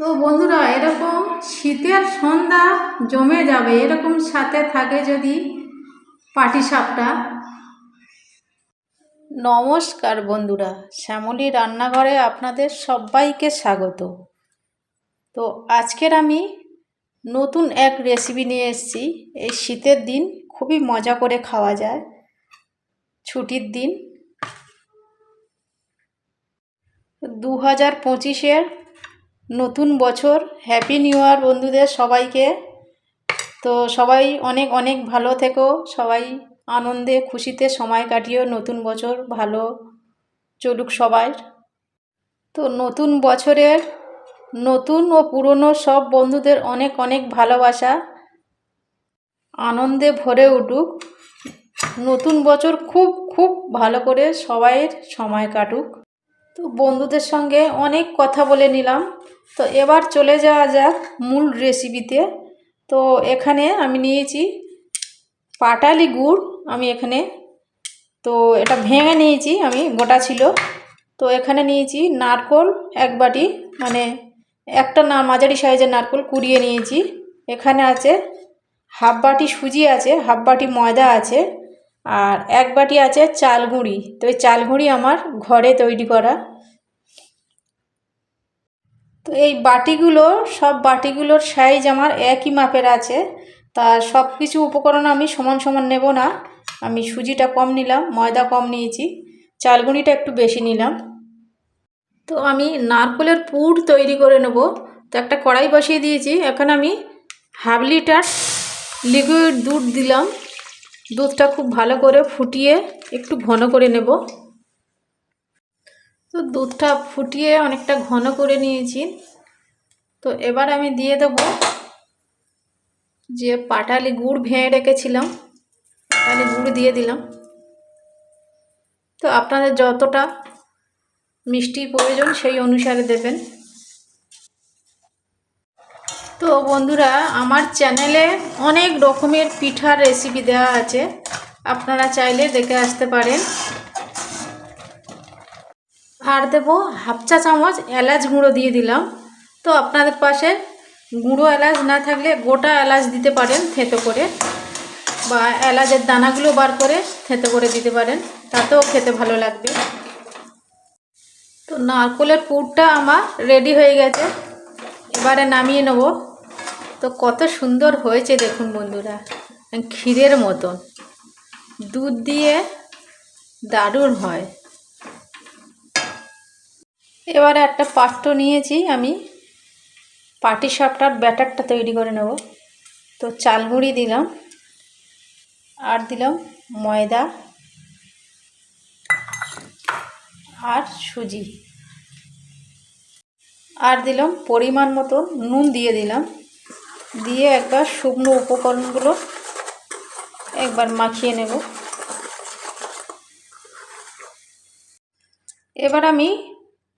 তো বন্ধুরা, এরকম শীতের সন্ধ্যা জমে যাবে, এরকম সাথে থাকে যদি পাটিসাপটা। নমস্কার বন্ধুরা, শ্যামলী রান্নাঘরে আপনাদের সবাইকে স্বাগত। তো আজকের আমি নতুন এক রেসিপি নিয়ে এসেছি। এই শীতের দিন খুবই মজা করে খাওয়া যায়, ছুটির দিন। দু হাজার পঁচিশের নতুন বছর। হ্যাপি নিউ ইয়ার বন্ধুদের সবাইকে। তো সবাই অনেক অনেক ভালো থেকো। সবাই আনন্দে খুশিতে সময় কাটিয়েও নতুন বছর ভালো চলুক সবাই। তো নতুন বছরের নতুন ও পুরনো সব বন্ধুদের অনেক অনেক ভালোবাসা। আনন্দে ভরে উঠুক। নতুন বছর খুব খুব ভালো করে সবাইয়ের সময় কাটুক। তো বন্ধুদের সঙ্গে অনেক কথা বলে নিলাম। তো এবার চলে যাওয়া যাক মূল রেসিপিতে তো এখানে আমি নিয়েছি পাটালি গুড়, আমি এখানে। তো এটা ভেঙে নিয়েছি আমি, গোটা ছিল। তো এখানে নিয়েছি নারকোল এক বাটি মানে একটা না মাঝারি সাইজের নারকোল কুড়িয়ে নিয়েছি। এখানে আছে হাফ বাটি সুজি আছে, হাফ বাটি ময়দা আছে, আর এক বাটি আছে চাল গুঁড়ি। তো এই চাল গুঁড়ি আমার ঘরে তৈরি করা। এই বাটিগুলো, সব বাটিগুলোর সাইজ আমার একই মাপের আছে। তা সব কিছু উপকরণ আমি সমান সমান নেব না। আমি সুজিটা কম নিলাম, ময়দা কম নিয়েছি, চালগুনিটা একটু বেশি নিলাম। তো আমি নারকলের পুর তৈরি করে নেব। তো একটা কড়াই বসিয়ে দিয়েছি। এখন আমি হাফ লিটার লিকুইড দুধ দিলাম। দুধটা খুব ভালো করে ফুটিয়ে একটু ঘন করে নেব। তো দুধটা ফুটিয়ে অনেকটা ঘন করে নিয়েছি। তো এবার আমি দিয়ে দেব যে পাটালি গুড় ভেঙে রেখেছিলাম, পাটালি গুড় দিয়ে দিলাম। তো আপনাদের যতটা মিষ্টি প্রয়োজন সেই অনুসারে দেবেন। তো বন্ধুরা, আমার চ্যানেলে অনেক রকমের পিঠার রেসিপি দেওয়া আছে, আপনারা চাইলে দেখে আসতে পারেন। আর দেবো হাফ চা চামচ এলাচ গুঁড়ো দিয়ে দিলাম। তো আপনাদের পাশে গুঁড়ো এলাচ না থাকলে গোটা এলাচ দিতে পারেন থেতো করে বা এলাচের দানাগুলো বার করে থেতো করে দিতে পারেন, তাতেও খেতে ভালো লাগবে। তো নারকলের পুরটা আমার রেডি হয়ে গেছে, এবারে নামিয়ে নেব। তো কত সুন্দর হয়েছে দেখুন বন্ধুরা ক্ষীরের মতন। দুধ দিয়ে দারুণ হয়। এবারে একটা পাত্র নিয়েছি আমি। পাটি সাপটার ব্যাটারটা তৈরি করে নেব। তো চাল গুঁড়ি দিলাম। আর দিলাম ময়দা আর সুজি। আর দিলাম পরিমাণ মতো নুন দিয়ে দিলাম। দিয়ে একবার শুকনো উপকরণগুলো একবার মাখিয়ে নেব। এবার আমি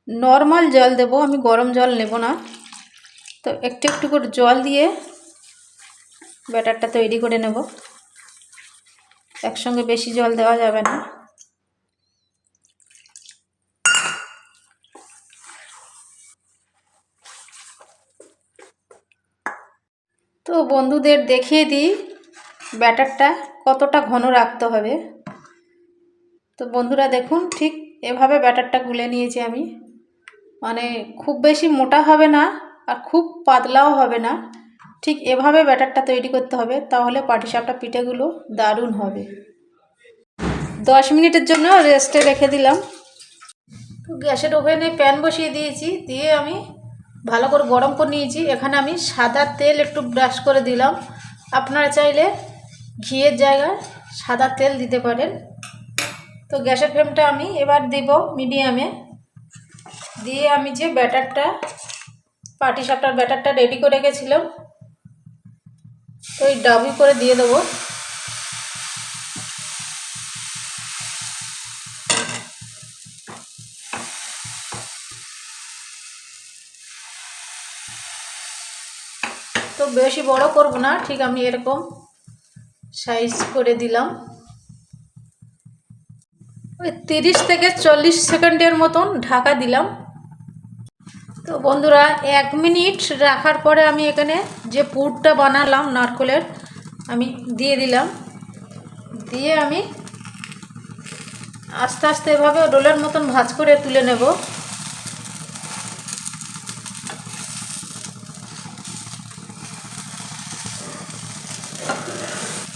নর্মাল জল দেব, আমি গরম জল নেব না। তো একটু একটু করে জল দিয়ে ব্যাটারটা তৈরি করে নেব। একসঙ্গে বেশি জল দেওয়া যাবে না। তো বন্ধুদের দেখিয়ে দিই ব্যাটারটা কতটা ঘন রাখতে হবে। তো বন্ধুরা দেখুন, ঠিক এভাবে ব্যাটারটা গুলে নিয়েছি আমি। মানে খুব বেশি মোটা হবে না আর খুব পাতলাও হবে না। ঠিক এভাবে ব্যাটারটা তৈরি করতে হবে, তাহলে পাটিসাপটা পিঠেগুলো দারুণ হবে। দশ মিনিটের জন্য রেস্টে রেখে দিলাম। গ্যাসের ওভেনে প্যান বসিয়ে দিয়েছি, দিয়ে আমি ভালো করে গরম করে নিয়েছি। এখানে আমি সাদা তেল একটু ব্রাশ করে দিলাম। আপনারা চাইলে ঘিয়ের জায়গায় সাদা তেল দিতে পারেন। তো গ্যাসের ফ্লেমটা আমি এবার দেব মিডিয়ামে। দিয়ে আমি যে ব্যাটারটা, পাটি সাপটার ব্যাটারটা রেডি করে রেখেছিলাম, ওই ডাবি করে দিয়ে দেবো। তো বেশি বড় করব না, ঠিক আমি এরকম সাইজ করে দিলাম। ওই তিরিশ থেকে চল্লিশ সেকেন্ডের মতন ঢাকা দিলাম। তো বন্ধুরা, এক মিনিট রাখার পরে আমি এখানে যে পুরটা বানালাম নারকলের, আমি দিয়ে দিলাম। দিয়ে আমি আস্তে আস্তে এভাবে রোলের মতন ভাজ করে তুলে নেব।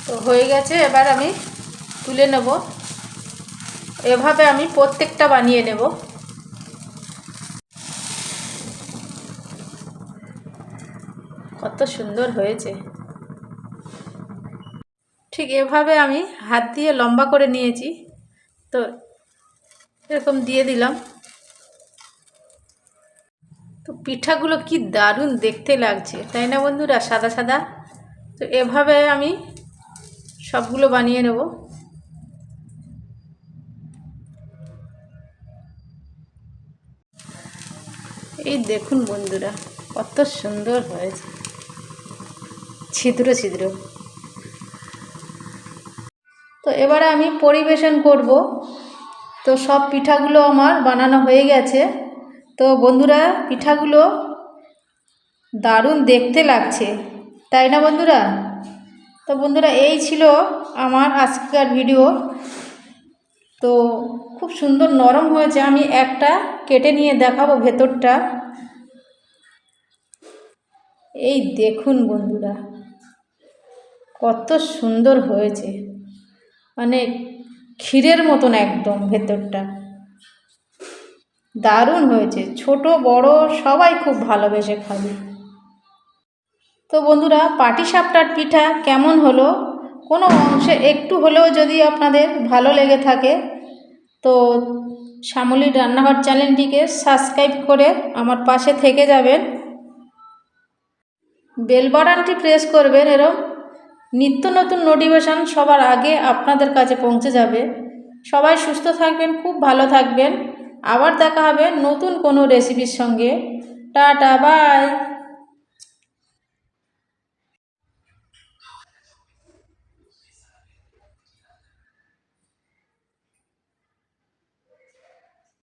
তো হয়ে গেছে, এবার আমি তুলে নেব। এভাবে আমি প্রত্যেকটা বানিয়ে নেব। কত সুন্দর হয়েছে। ঠিক এভাবে আমি হাত দিয়ে লম্বা করে নিয়েছি। তো এরকম দিয়ে দিলাম। তো পিঠাগুলো কি দারুণ দেখতে লাগছে, তাই না বন্ধুরা? সাদা সাদা। তো এভাবে আমি সবগুলো বানিয়ে নেব। এই দেখুন বন্ধুরা, কত সুন্দর হয়েছে। ছিদ্র ছিদ্র। তো এবারে আমি পরিবেশন করব। তো সব পিঠাগুলো আমার বানানো হয়ে গেছে। তো বন্ধুরা, পিঠাগুলো দারুণ দেখতে লাগছে। তাই না বন্ধুরা? তো বন্ধুরা, এই ছিল আমার আজকের ভিডিও। তো খুব সুন্দর নরম হয়েছে। আমি একটা কেটে নিয়ে দেখাবো ভেতরটা। এই দেখুন বন্ধুরা। কত সুন্দর হয়েছে। মানে ক্ষীরের মতন একদম ভেতরটা। দারুণ হয়েছে। ছোট, বড়, সবাই খুব ভালোবেসে খাবে। তো বন্ধুরা, পাটিসাপটার পিঠা কেমন হলো? কোনো অংশে একটু হলেও যদি আপনাদের ভালো লেগে থাকে, তো শ্যামলীর রান্নাঘর চ্যানেলটিকে সাবস্ক্রাইব করে আমার পাশে থেকে যাবেন। বেল বাটনটি প্রেস করবেন এরম নিত্য নতুন নোটিফিকেশান সবার আগে আপনাদের কাছে পৌঁছে যাবে। সবাই সুস্থ থাকবেন, খুব ভালো থাকবেন। আবার দেখা হবে নতুন কোনো রেসিপির সঙ্গে। Tata bye